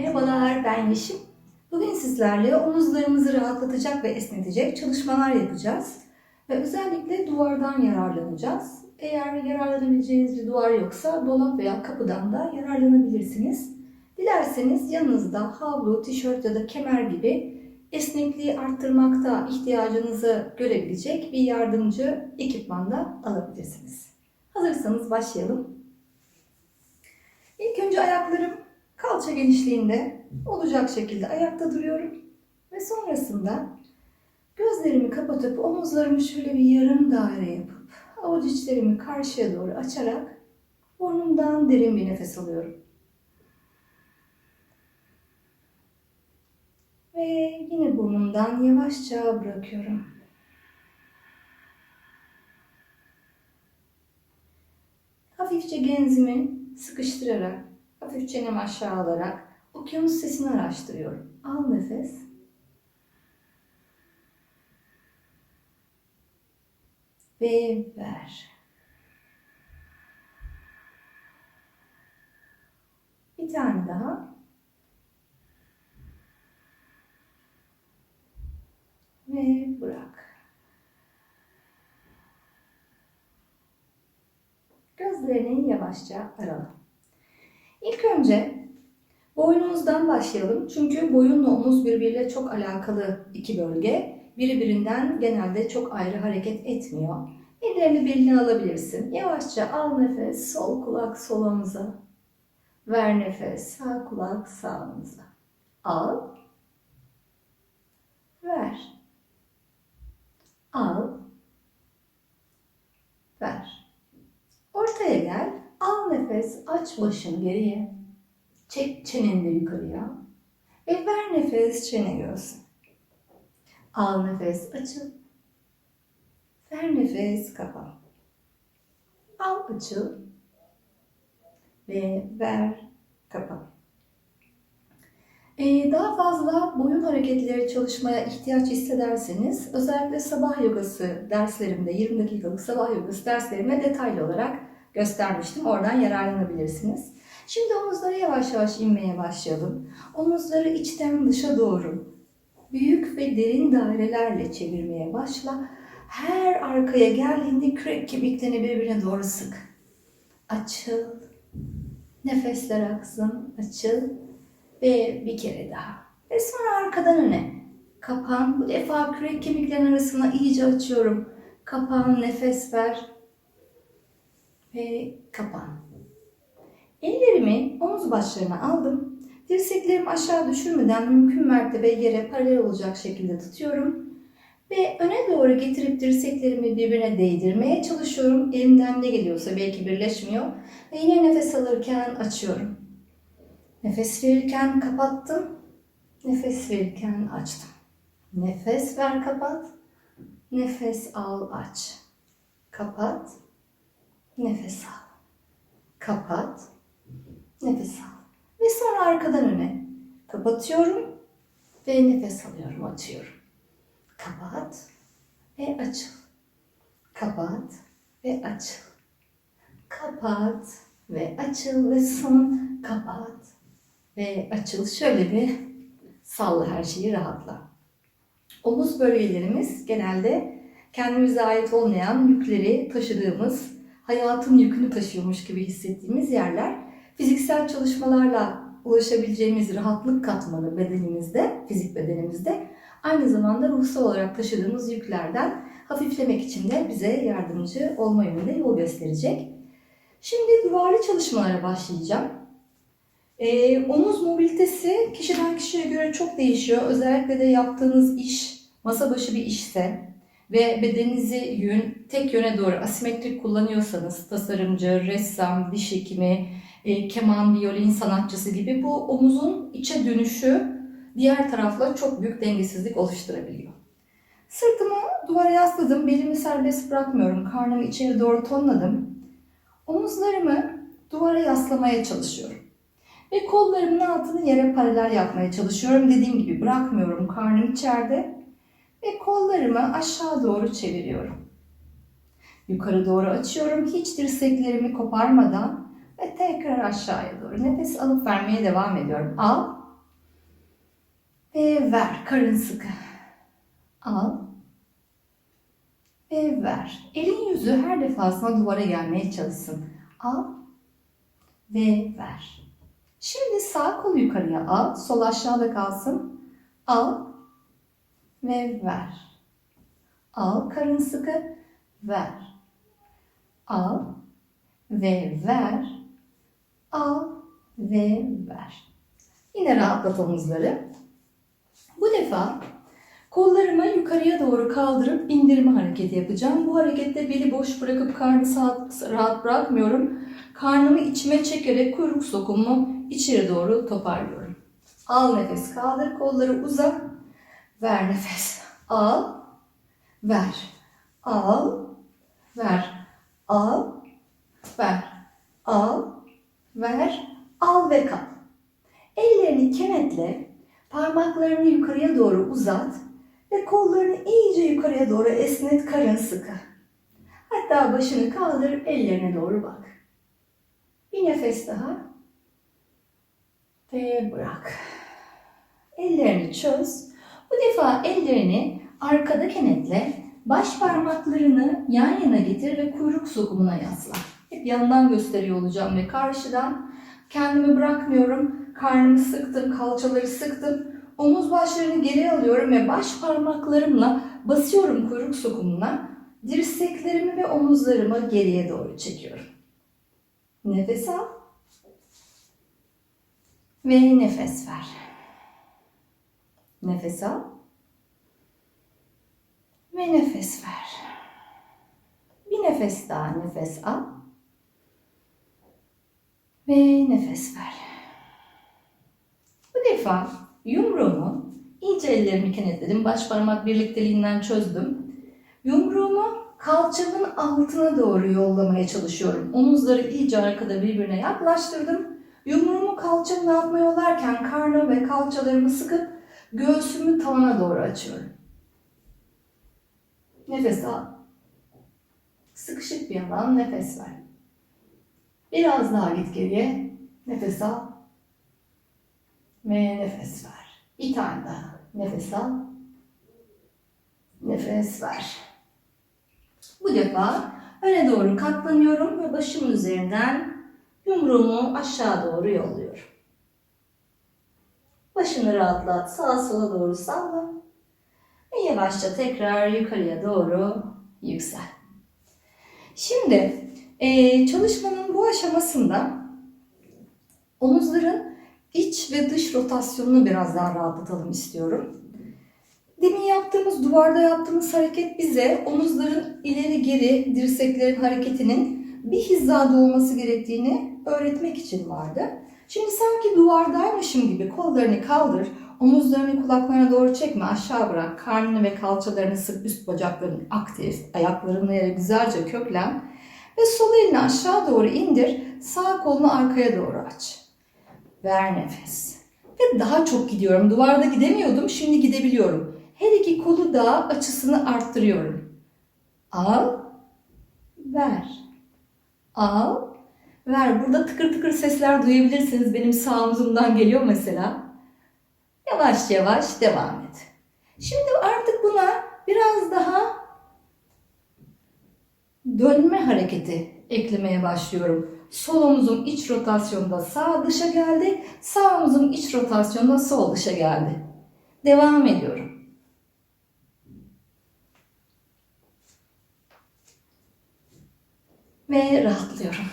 Merhabalar, ben Yeşim. Bugün sizlerle omuzlarımızı rahatlatacak ve esnetecek çalışmalar yapacağız. Ve özellikle duvardan yararlanacağız. Eğer yararlanabileceğiniz bir duvar yoksa dolap veya kapıdan da yararlanabilirsiniz. Dilerseniz yanınızda havlu, tişört ya da kemer gibi esnekliği arttırmakta ihtiyacınızı görebilecek bir yardımcı ekipman da alabilirsiniz. Hazırsanız başlayalım. İlk önce ayaklarım kalça genişliğinde olacak şekilde ayakta duruyorum. Ve sonrasında gözlerimi kapatıp omuzlarımı şöyle bir yarım daire yapıp avuç içlerimi karşıya doğru açarak burnumdan derin bir nefes alıyorum. Ve yine burnumdan yavaşça bırakıyorum. Hafifçe genzimi sıkıştırarak, hafif çenemi aşağı alarak okyanus sesini araştırıyorum. Al nefes. Ve ver. Bir tane daha. Ve bırak. Gözlerini yavaşça arala. Önce boynumuzdan başlayalım. Çünkü boyunla omuz birbiriyle çok alakalı iki bölge. Biri birinden genelde çok ayrı hareket etmiyor. Ellerini birliğine alabilirsin. Yavaşça al nefes, sol kulak sol omuza. Ver nefes, sağ kulak sağ omuza. Al. Ver. Al. Ver. Ortaya gel. Al nefes, aç başını geriye. Çek çeneni de yukarıya. Ve ver nefes, çene göğsün. Al nefes, açıl. Ver nefes, kapa. Al, açıl. Ve ver, kapa. Ee, daha fazla boyun hareketleri çalışmaya ihtiyaç hissederseniz özellikle sabah yogası derslerimde 20 dakikalık sabah yogası derslerimde detaylı olarak göstermiştim. Oradan yararlanabilirsiniz. Şimdi omuzlara yavaş yavaş inmeye başlayalım. Omuzları içten dışa doğru büyük ve derin dairelerle çevirmeye başla. Her arkaya geldiğinde kürek kemiklerini birbirine doğru sık. Açıl. Nefesler aksın. Açıl. Ve bir kere daha. Ve sonra arkadan öne. Kapan. Bu defa kürek kemiklerin arasına iyice açıyorum. Kapan. Nefes ver. Ve kapan. Ellerimi omuz başlarına aldım. Dirseklerimi aşağı düşürmeden mümkün mertebe yere paralel olacak şekilde tutuyorum. Ve öne doğru getirip dirseklerimi birbirine değdirmeye çalışıyorum. Elimden ne geliyorsa belki birleşmiyor. Ve yine nefes alırken açıyorum. Nefes verirken kapattım. Nefes verirken açtım. Nefes ver kapat. Nefes al aç. Kapat. Nefes al. Kapat. Nefes al. Ve sonra arkadan öne. Kapatıyorum ve nefes alıyorum, açıyorum. Kapat ve açıl. Kapat ve açıl. Kapat ve açıl ve son kapat ve açıl. Şöyle bir salla her şeyi rahatla. Omuz bölgelerimiz genelde kendimize ait olmayan yükleri taşıdığımız, hayatın yükünü taşıyormuş gibi hissettiğimiz yerler. Fiziksel çalışmalarla ulaşabileceğimiz rahatlık katmanı bedenimizde, fizik bedenimizde aynı zamanda ruhsal olarak taşıdığımız yüklerden hafiflemek için de bize yardımcı olma yönünde yol gösterecek. Şimdi duvarlı çalışmalara başlayacağım. Ee, omuz mobilitesi kişiden kişiye göre çok değişiyor. Özellikle de yaptığınız iş masa başı bir işse ve bedeninizi yön, tek yöne doğru asimetrik kullanıyorsanız tasarımcı, ressam, diş hekimi, e, keman, violin sanatçısı gibi bu omuzun içe dönüşü diğer tarafla çok büyük dengesizlik oluşturabiliyor. Sırtımı duvara yasladım, belimi serbest bırakmıyorum, karnımı içeri doğru tonladım. Omuzlarımı duvara yaslamaya çalışıyorum. Ve kollarımın altını yere paralel yapmaya çalışıyorum. Dediğim gibi bırakmıyorum, karnım içeride. Ve kollarımı aşağı doğru çeviriyorum. Yukarı doğru açıyorum, hiç dirseklerimi koparmadan ve tekrar aşağıya doğru nefes alıp vermeye devam ediyorum. Al, Ve ver. Karın sıkı. Al. Ve ver. Elin yüzü her defasında duvara gelmeye çalışsın. Al. Ve ver. Şimdi sağ kolu yukarıya al. Sol aşağıda kalsın. Al. Ve ver. Al. Karın sıkı. Ver. Al. Ve ver. Al. Ve ver. Yine rahatlat omuzları. Bu defa kollarımı yukarıya doğru kaldırıp indirme hareketi yapacağım. Bu harekette beli boş bırakıp karnı rahat bırakmıyorum. Karnımı içime çekerek kuyruk sokumu içeri doğru toparlıyorum. Al nefes kaldır kolları uzat. Ver nefes. Al. Ver. Al. Ver. Al. Ver. Al. Ver. Al ve kal. Ellerini kenetle, parmaklarını yukarıya doğru uzat ve kollarını iyice yukarıya doğru esnet, karın sıkı. Hatta başını kaldır, ellerine doğru bak. Bir nefes daha. Ve bırak. Ellerini çöz. Bu defa ellerini arkada kenetle, baş parmaklarını yan yana getir ve kuyruk sokumuna yasla. Hep yandan gösteriyor olacağım ve karşıdan kendimi bırakmıyorum. Karnımı sıktım, kalçaları sıktım. Omuz başlarını geri alıyorum ve baş parmaklarımla basıyorum kuyruk sokumuna. Dirseklerimi ve omuzlarımı geriye doğru çekiyorum. Nefes al. Ve nefes ver. Nefes al. Ve nefes ver. Bir nefes daha nefes al. Ve nefes ver. Bu defa yumruğumu iyice ellerimi kenetledim. Baş parmak birlikteliğinden çözdüm. Yumruğumu kalçamın altına doğru yollamaya çalışıyorum. Omuzları iyice arkada birbirine yaklaştırdım. Yumruğumu kalçamın altına yollarken karnı ve kalçalarımı sıkıp göğsümü tavana doğru açıyorum. Nefes al. Sıkışık bir alan nefes ver. Biraz daha git geriye. Nefes al. Ve nefes ver. Bir tane daha. Nefes al. Nefes ver. Bu defa öne doğru katlanıyorum ve başımın üzerinden yumruğumu aşağı doğru yolluyorum. Başını rahatlat. Sağa sola doğru salla. Ve yavaşça tekrar yukarıya doğru yüksel. Şimdi ee, çalışmanın bu aşamasında omuzların iç ve dış rotasyonunu biraz daha rahatlatalım istiyorum. Demin yaptığımız, duvarda yaptığımız hareket bize omuzların ileri geri dirseklerin hareketinin bir hizada olması gerektiğini öğretmek için vardı. Şimdi sanki duvardaymışım gibi kollarını kaldır, omuzlarını kulaklarına doğru çekme, aşağı bırak, karnını ve kalçalarını sık, üst bacaklarını aktif, ayaklarını yere güzelce köklen ve sol elini aşağı doğru indir, sağ kolunu arkaya doğru aç. Ver nefes. Ve daha çok gidiyorum. Duvarda gidemiyordum, şimdi gidebiliyorum. Her iki kolu da açısını arttırıyorum. Al, ver. Al, ver. Burada tıkır tıkır sesler duyabilirsiniz. Benim sağ omzumdan geliyor mesela. Yavaş yavaş devam et. Şimdi artık buna biraz daha dönme hareketi eklemeye başlıyorum. Sol omuzum iç rotasyonda sağ dışa geldi. Sağ omuzum iç rotasyonda sol dışa geldi. Devam ediyorum. Ve rahatlıyorum.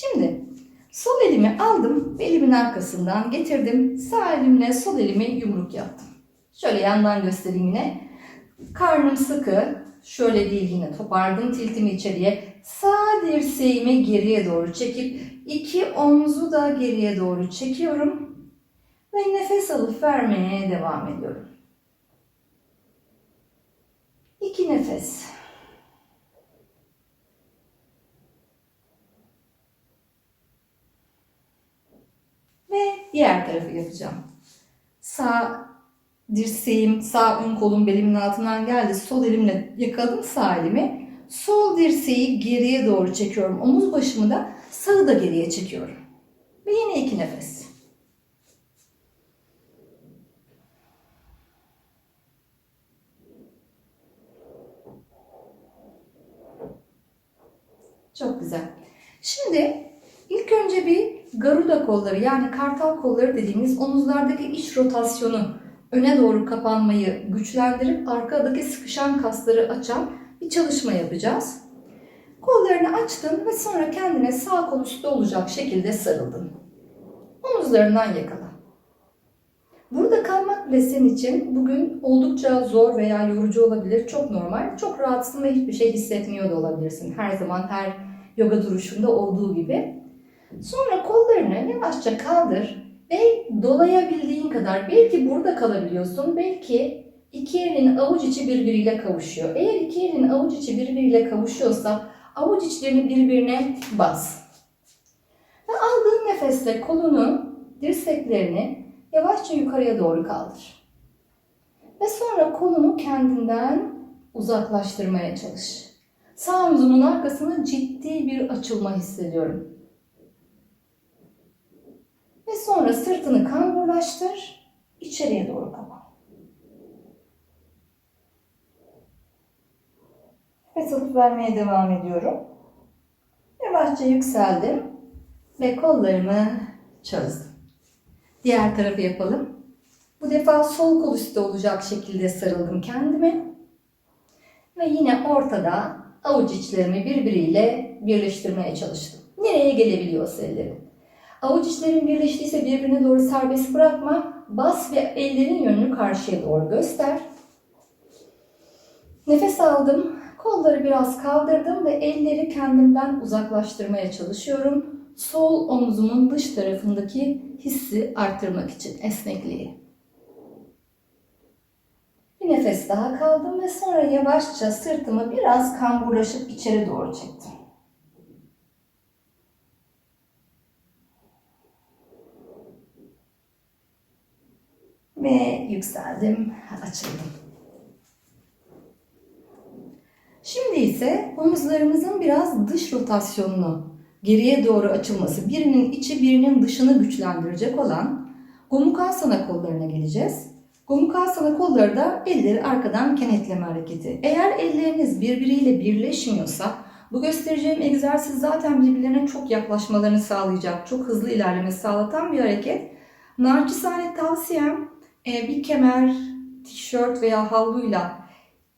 Şimdi sol elimi aldım, elimin arkasından getirdim. Sağ elimle sol elimi yumruk yaptım. Şöyle yandan göstereyim yine. Karnım sıkı, şöyle değil yine toparladım tiltimi içeriye. Sağ dirseğimi geriye doğru çekip iki omzu da geriye doğru çekiyorum. Ve nefes alıp vermeye devam ediyorum. İki nefes. ve diğer tarafı yapacağım. Sağ dirseğim, sağ ön kolum belimin altından geldi. Sol elimle yakaladım sağ elimi. Sol dirseği geriye doğru çekiyorum. Omuz başımı da sağı da geriye çekiyorum. Ve yine iki nefes. Çok güzel. Şimdi ilk önce bir garuda kolları yani kartal kolları dediğimiz omuzlardaki iç rotasyonu öne doğru kapanmayı güçlendirip arkadaki sıkışan kasları açan bir çalışma yapacağız. Kollarını açtın ve sonra kendine sağ kol üstte olacak şekilde sarıldın. Omuzlarından yakala. Burada kalmak bile senin için bugün oldukça zor veya yorucu olabilir. Çok normal. Çok rahatsın hiçbir şey hissetmiyor da olabilirsin. Her zaman her yoga duruşunda olduğu gibi. Sonra kollarını yavaşça kaldır ve dolayabildiğin kadar belki burada kalabiliyorsun, belki iki elin avuç içi birbiriyle kavuşuyor. Eğer iki elin avuç içi birbiriyle kavuşuyorsa avuç içlerini birbirine bas. Ve aldığın nefesle kolunu, dirseklerini yavaşça yukarıya doğru kaldır. Ve sonra kolunu kendinden uzaklaştırmaya çalış. Sağ omzumun arkasında ciddi bir açılma hissediyorum. Ve sonra sırtını kamburlaştır, içeriye doğru kapan. Nefes alıp vermeye devam ediyorum. Yavaşça yükseldim ve kollarımı çözdüm. Diğer tarafı yapalım. Bu defa sol kol üstte olacak şekilde sarıldım kendime. Ve yine ortada avuç içlerimi birbiriyle birleştirmeye çalıştım. Nereye gelebiliyorsa ellerim. Avuç içlerin birleştiyse birbirine doğru serbest bırakma. Bas ve ellerin yönünü karşıya doğru göster. Nefes aldım. Kolları biraz kaldırdım ve elleri kendimden uzaklaştırmaya çalışıyorum. Sol omzumun dış tarafındaki hissi arttırmak için esnekliği. Bir nefes daha kaldım ve sonra yavaşça sırtımı biraz kamburlaşıp içeri doğru çektim. Ve yükseldim, açıldım. Şimdi ise omuzlarımızın biraz dış rotasyonunu geriye doğru açılması, birinin içi birinin dışını güçlendirecek olan Gomukhasana kollarına geleceğiz. Gomukhasana kolları da elleri arkadan kenetleme hareketi. Eğer elleriniz birbiriyle birleşmiyorsa bu göstereceğim egzersiz zaten birbirlerine çok yaklaşmalarını sağlayacak, çok hızlı ilerlemesi sağlatan bir hareket. Naçizane tavsiyem bir kemer, tişört veya havluyla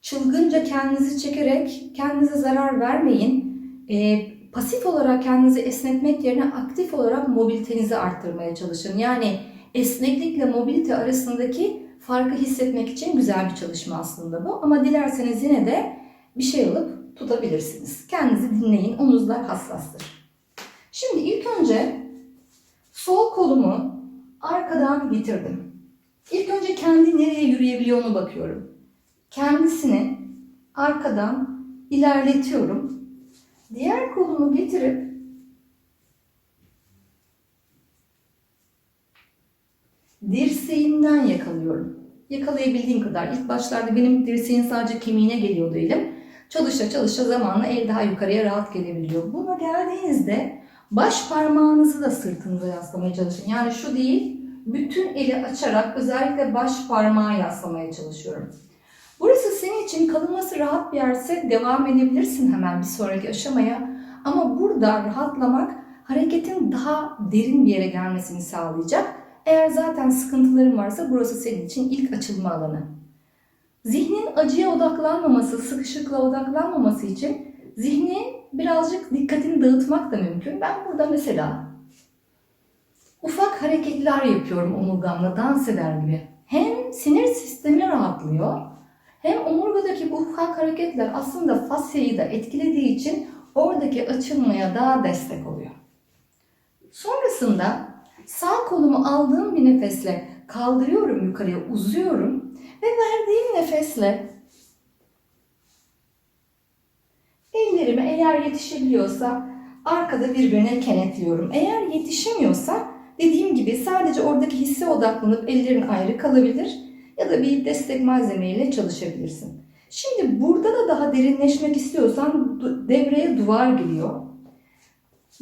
çılgınca kendinizi çekerek kendinize zarar vermeyin. E, pasif olarak kendinizi esnetmek yerine aktif olarak mobilitenizi arttırmaya çalışın. Yani esneklikle mobilite arasındaki farkı hissetmek için güzel bir çalışma aslında bu. Ama dilerseniz yine de bir şey alıp tutabilirsiniz. Kendinizi dinleyin. Omuzlar hassastır. Şimdi ilk önce sol kolumu arkadan getirdim. İlk önce kendi nereye yürüyebiliyor bakıyorum. Kendisini arkadan ilerletiyorum. Diğer kolumu getirip dirseğinden yakalıyorum. Yakalayabildiğim kadar. İlk başlarda benim dirseğin sadece kemiğine geliyordu elim. Çalışa çalışa zamanla el daha yukarıya rahat gelebiliyor. Buna geldiğinizde baş parmağınızı da sırtınıza yaslamaya çalışın. Yani şu değil, bütün eli açarak özellikle baş parmağı yaslamaya çalışıyorum. Burası senin için kalınması rahat bir yerse devam edebilirsin hemen bir sonraki aşamaya. Ama burada rahatlamak hareketin daha derin bir yere gelmesini sağlayacak. Eğer zaten sıkıntıların varsa burası senin için ilk açılma alanı. Zihnin acıya odaklanmaması, sıkışıkla odaklanmaması için zihni birazcık dikkatini dağıtmak da mümkün. Ben burada mesela ufak hareketler yapıyorum omurgamla dans eder gibi. Hem sinir sistemi rahatlıyor hem omurgadaki bu ufak hareketler aslında fasyayı da etkilediği için oradaki açılmaya daha destek oluyor. Sonrasında sağ kolumu aldığım bir nefesle kaldırıyorum yukarıya, uzuyorum ve verdiğim nefesle ellerimi eğer yetişebiliyorsa arkada birbirine kenetliyorum. Eğer yetişemiyorsa dediğim gibi sadece oradaki hisse odaklanıp ellerin ayrı kalabilir ya da bir destek malzemeyle çalışabilirsin. Şimdi burada da daha derinleşmek istiyorsan devreye duvar giriyor.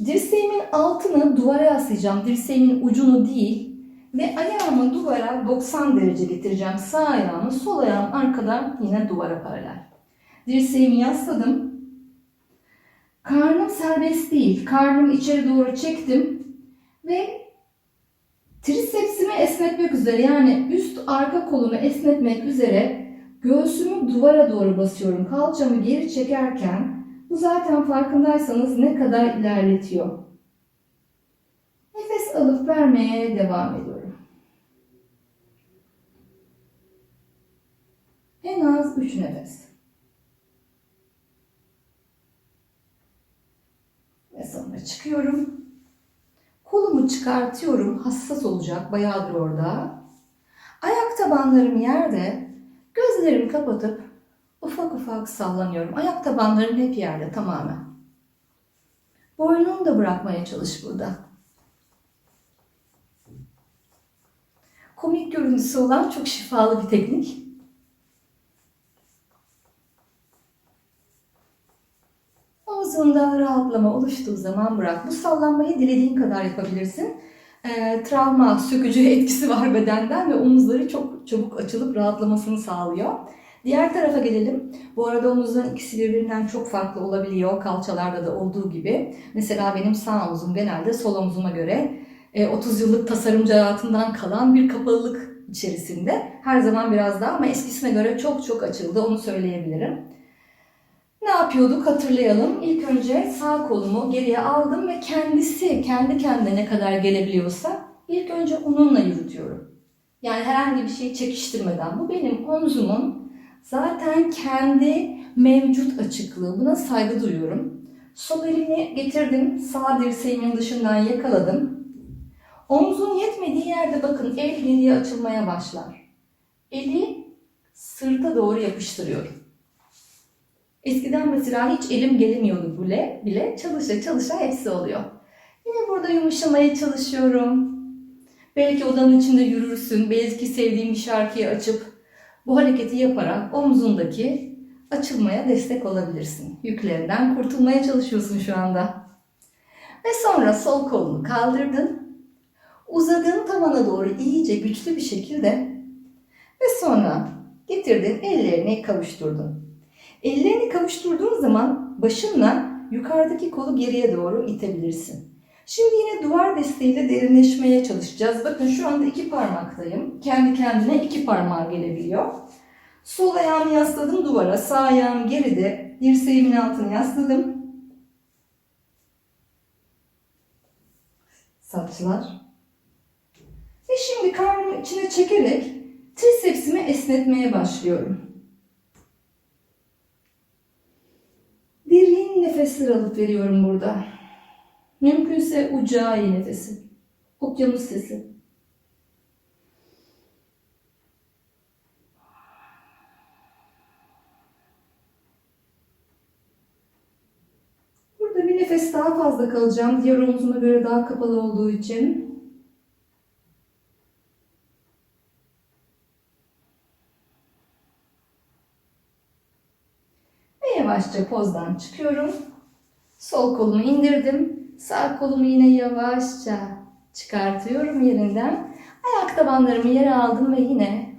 Dirseğimin altını duvara yaslayacağım. Dirseğimin ucunu değil. Ve ayağımı duvara 90 derece getireceğim. Sağ ayağımı, sol ayağım arkadan yine duvara paralel. Dirseğimi yasladım. Karnım serbest değil. Karnımı içeri doğru çektim ve trisepsimi esnetmek üzere yani üst arka kolumu esnetmek üzere göğsümü duvara doğru basıyorum. Kalçamı geri çekerken bu zaten farkındaysanız ne kadar ilerletiyor. Nefes alıp vermeye devam ediyorum. En az 3 nefes. Ve sonra çıkıyorum. Kolumu çıkartıyorum. Hassas olacak. Bayağıdır orada. Ayak tabanlarım yerde. Gözlerimi kapatıp ufak ufak sallanıyorum. Ayak tabanlarım hep yerde tamamen. Boynunu da bırakmaya çalış burada. Komik görüntüsü olan çok şifalı bir teknik. Rahatlama oluştuğu zaman bırak. Bu sallanmayı dilediğin kadar yapabilirsin. Ee, travma, sökücü etkisi var bedenden ve omuzları çok çabuk açılıp rahatlamasını sağlıyor. Diğer tarafa gelelim. Bu arada omuzların ikisi birbirinden çok farklı olabiliyor. Kalçalarda da olduğu gibi. Mesela benim sağ omzum genelde sol omzuma göre e, 30 yıllık tasarımcı hayatından kalan bir kapalılık içerisinde. Her zaman biraz daha ama eskisine göre çok çok açıldı onu söyleyebilirim. Ne yapıyorduk hatırlayalım. İlk önce sağ kolumu geriye aldım ve kendisi kendi kendine ne kadar gelebiliyorsa ilk önce onunla yürütüyorum. Yani herhangi bir şeyi çekiştirmeden. Bu benim omzumun zaten kendi mevcut açıklığı. Buna saygı duyuyorum. Sol elimi getirdim. Sağ dirseğimin dışından yakaladım. Omzun yetmediği yerde bakın el geriye açılmaya başlar. Eli sırta doğru yapıştırıyorum. Eskiden mesela hiç elim gelemiyordu bile, bile çalışa çalışa hepsi oluyor. Yine burada yumuşamaya çalışıyorum. Belki odanın içinde yürürsün, belki sevdiğin bir şarkıyı açıp bu hareketi yaparak omzundaki açılmaya destek olabilirsin. Yüklerinden kurtulmaya çalışıyorsun şu anda. Ve sonra sol kolunu kaldırdın. Uzadığın tavana doğru iyice güçlü bir şekilde ve sonra getirdin ellerini kavuşturdun. Ellerini kavuşturduğun zaman başınla yukarıdaki kolu geriye doğru itebilirsin. Şimdi yine duvar desteğiyle derinleşmeye çalışacağız. Bakın şu anda iki parmaktayım. Kendi kendine iki parmağa gelebiliyor. Sol ayağımı yasladım duvara. Sağ ayağım geride. Dirseğimin altını yasladım. Saçlar. Ve şimdi karnımı içine çekerek trisepsimi esnetmeye başlıyorum. Derin nefesler alıp veriyorum burada. Mümkünse ucağı nefesi. Okyanus sesi. Burada bir nefes daha fazla kalacağım. Diğer omzuma göre daha kapalı olduğu için. Ve yavaşça pozdan çıkıyorum. Sol kolumu indirdim. Sağ kolumu yine yavaşça çıkartıyorum yerinden. Ayak tabanlarımı yere aldım ve yine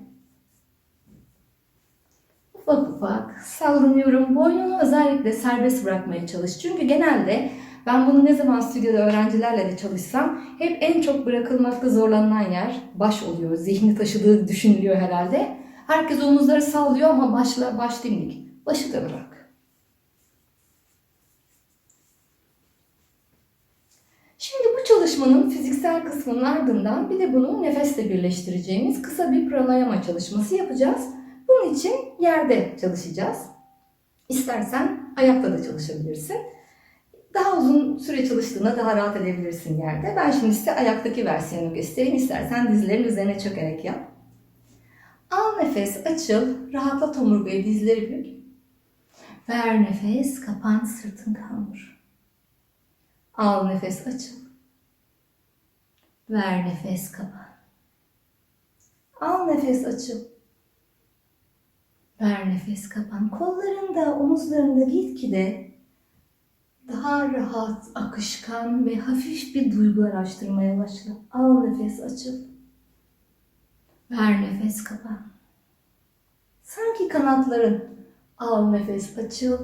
ufak ufak sallanıyorum. Boynunu özellikle serbest bırakmaya çalış. Çünkü genelde ben bunu ne zaman stüdyoda öğrencilerle de çalışsam hep en çok bırakılmakta zorlanılan yer baş oluyor. Zihni taşıdığı düşünülüyor herhalde. Herkes omuzları sallıyor ama başla baş dimdik. Başı da bırak. Şimdi bu çalışmanın fiziksel kısmının ardından bir de bunu nefesle birleştireceğimiz kısa bir pranayama çalışması yapacağız. Bunun için yerde çalışacağız. İstersen ayakta da çalışabilirsin. Daha uzun süre çalıştığında daha rahat edebilirsin yerde. Ben şimdi size ayaktaki versiyonu göstereyim. İstersen dizlerin üzerine çökerek yap. Al nefes, açıl, rahatlat omurgayı, dizleri bük. Ver nefes, kapan, sırtın kaldır. Al nefes, açıl. Ver nefes, kapan. Al nefes, açıl. Ver nefes, kapan. Kollarında, omuzlarında gitgide daha rahat, akışkan ve hafif bir duygu araştırmaya başla. Al nefes, açıl. Ver nefes, kapan. Sanki kanatların al nefes, açıl.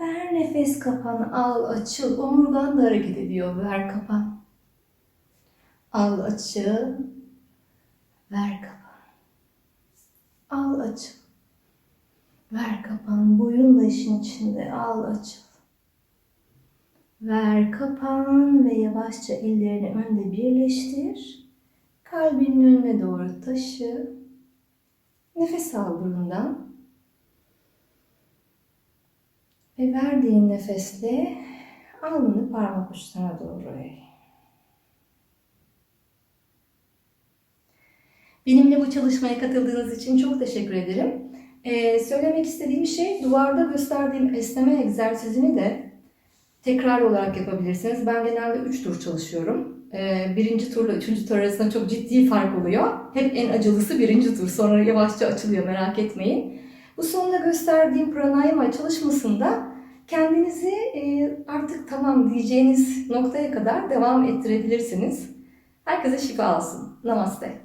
Ver nefes kapan, al açıl. Omurgan da hareket ediyor. Ver kapan. Al açıl. Ver kapan. Al açıl. Ver kapan. Boyun da işin içinde. Al açıl. Ver kapan ve yavaşça ellerini önde birleştir. Kalbinin önüne doğru taşı. Nefes al burundan. Ve verdiğin nefesle alnını parmak uçlarına doğru eğ. Benimle bu çalışmaya katıldığınız için çok teşekkür ederim. Ee, söylemek istediğim şey duvarda gösterdiğim esneme egzersizini de tekrar olarak yapabilirsiniz. Ben genelde 3 tur çalışıyorum. Ee, birinci turla üçüncü tur arasında çok ciddi fark oluyor. Hep en acılısı birinci tur. Sonra yavaşça açılıyor merak etmeyin. Bu sonunda gösterdiğim pranayama çalışmasında kendinizi e, artık tamam diyeceğiniz noktaya kadar devam ettirebilirsiniz. Herkese şifa olsun. Namaste.